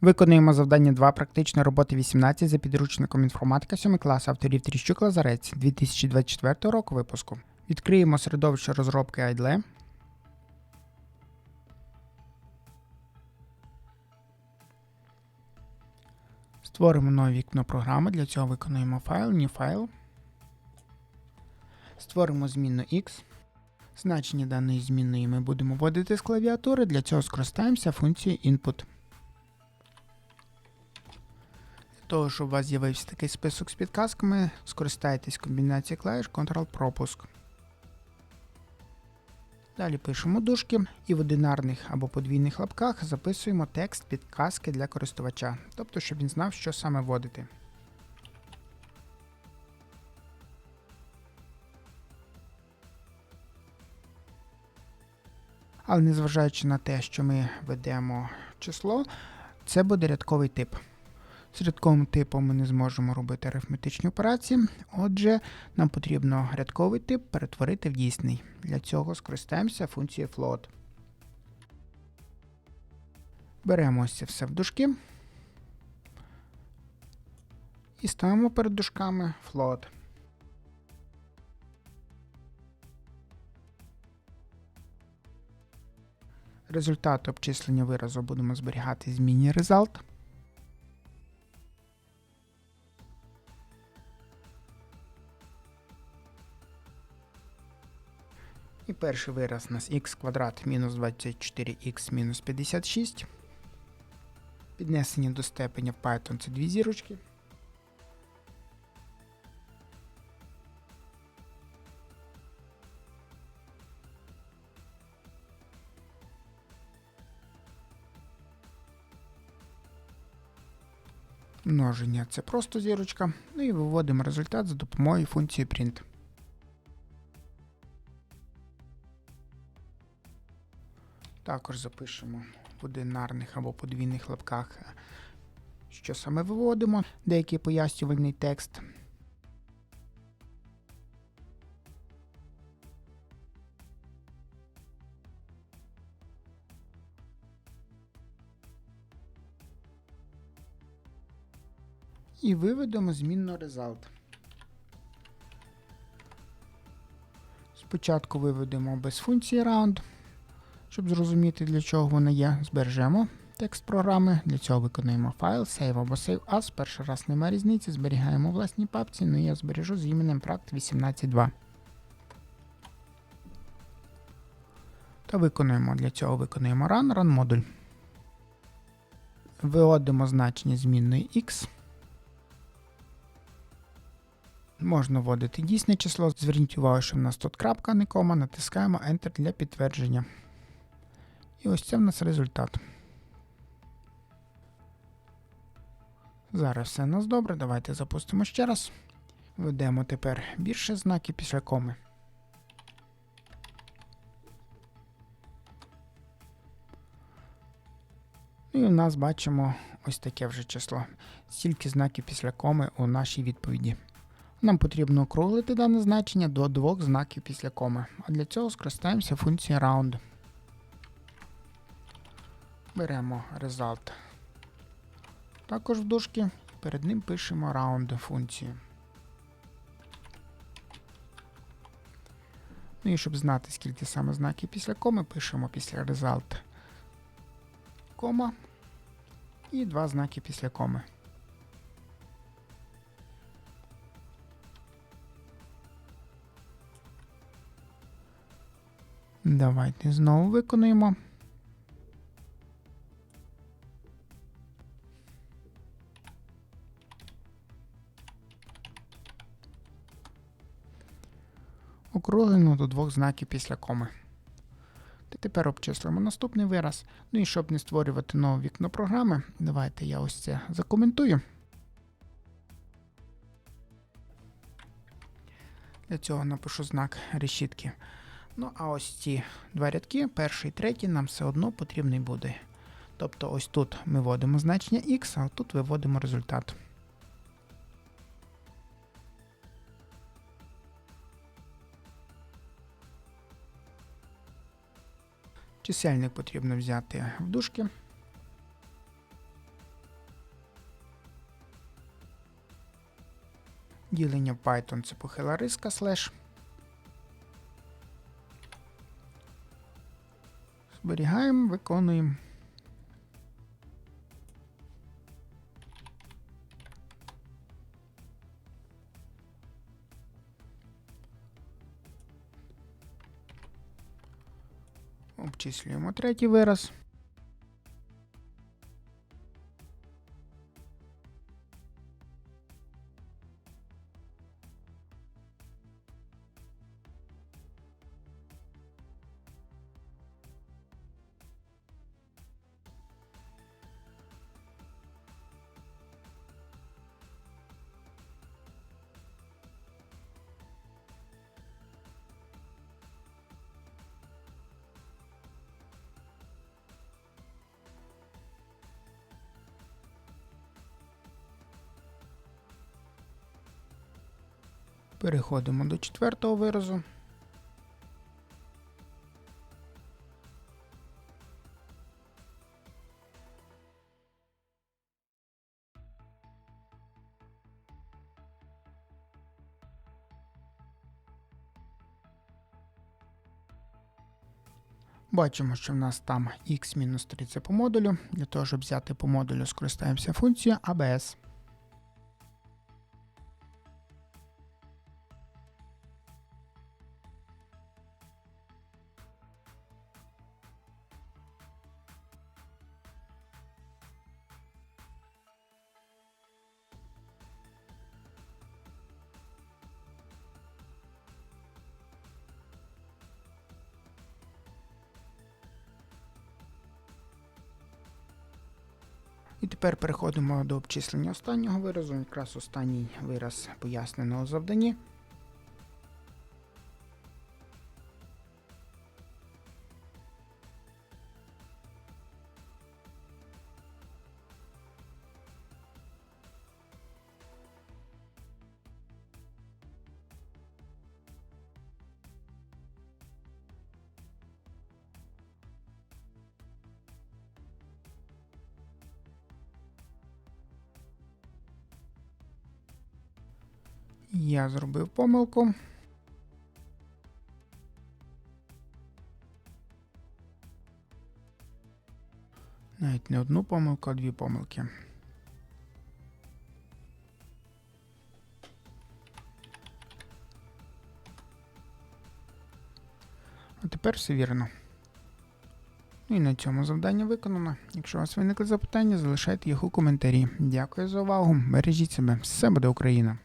Виконуємо завдання 2 практичної роботи 18 за підручником інформатика 7 клас авторів Тріщук Лазарець 2024 року випуску. Відкриємо середовище розробки IDLE. Створимо нове вікно програми. Для цього виконуємо файл, new файл. Створимо змінну X. Значення даної змінної ми будемо вводити з клавіатури. Для цього скористаємося функцією input. Того, щоб у вас з'явився такий список з підказками, скористайтесь комбінацією клавіш Ctrl-пропуск. Далі пишемо дужки і в одинарних або подвійних лапках записуємо текст підказки для користувача, тобто, щоб він знав, що саме вводити. Але незважаючи на те, що ми ведемо число, це буде рядковий тип. З рядковим типом ми не зможемо робити арифметичні операції. Отже, нам потрібно рядковий тип перетворити в дійсний. Для цього скористаємося функцією float. Беремо ось це все в дужки і ставимо перед дужками float. Результат обчислення виразу будемо зберігати зміні result. І перший вираз у нас х квадрат мінус 24х мінус 56. Піднесення до степеня Python це дві зірочки. Множення це просто зірочка. Ну і виводимо результат за допомогою функції print. Також запишемо в одинарних або подвійних лапках, що саме виводимо, деякий пояснювальний текст. І виведемо змінну result. Спочатку виведемо без функції round. Щоб зрозуміти, для чого вона є, збережемо текст програми. Для цього виконуємо файл, save або save as. Перший раз немає різниці, зберігаємо власній папці, ну я збережу з іменем Pract 18.2. Та виконуємо для цього виконуємо run, run модуль. Виводимо значення змінної x. Можна вводити дійсне число. Зверніть увагу, що в нас тут крапка, не кома, натискаємо Enter для підтвердження. І ось це в нас результат. Зараз все у нас добре. Давайте запустимо ще раз. Введемо тепер більше знаки після коми. Ну І у нас бачимо ось таке вже число. Стільки знаків після коми у нашій відповіді. Нам потрібно округлити дане значення до двох знаків після коми. А для цього скористаємося функцією round. Беремо result. Також в дужки, перед ним пишемо round функцію. Ну і щоб знати, скільки саме знаків після коми, пишемо після result кома і два знаки після коми. Давайте знову виконуємо. Округлено до двох знаків після коми. Тепер обчислимо наступний вираз. Ну і щоб не створювати нове вікно програми, давайте я ось це закоментую. Для цього напишу знак решітки. Ну, а ось ці два рядки, перший і третій, нам все одно потрібний буде. Тобто ось тут ми вводимо значення x, а тут виводимо результат. Чисельник потрібно взяти в дужки. Ділення Python це похила риска слеш. Зберігаємо, виконуємо. Обчислюємо третій вираз. Переходимо до четвертого виразу. Бачимо, що в нас там x-3 це по модулю. Для того, щоб взяти по модулю, скористаємося функцією ABS. Тепер переходимо до обчислення останнього виразу. Якраз останній вираз поясненого в Я зробив помилку. Навіть не одну помилку, а дві помилки. А тепер все вірно. Ну і на цьому завдання виконано. Якщо у вас виникли запитання, залишайте їх у коментарі. Дякую за увагу. Бережіть себе. Все буде Україна!